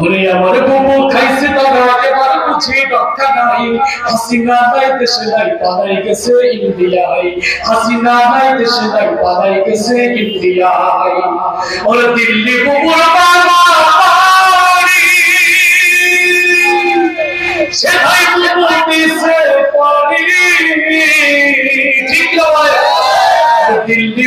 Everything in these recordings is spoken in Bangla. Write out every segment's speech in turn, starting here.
ওরে আমার বুবু খাইছে তারা, এবার বুঝি রক্ষা নাই। হাসিনা নাই, দেশে নাই, পালাই গেছে ইন্ডিয়ায়। হাসিনা নাই, দেশে নাই, পালাই গেছে ইন্ডিয়ায়। ওরে দিল্লি বুবুর দিল্লি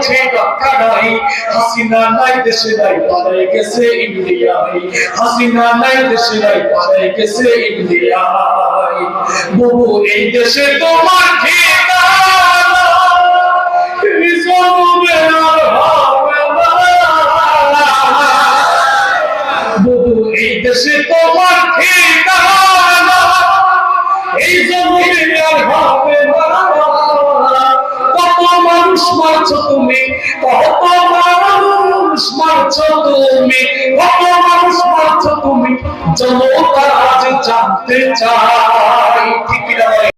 বুঝে রক্ষা নাই। হাসিনা নাই, দেশে নাই পালাই গেছে ইন্ডিয়ায় হাসিনা নাই, দেশে নাই পালাই গেছে ইন্ডিয়ায় বহু এই দেশে তোমার মানুষ মারছো তুমি কত মানুষ মারছো তুমি কত মানুষ মারছো তুমি জনতা আজ জানতে চাই ঠিক না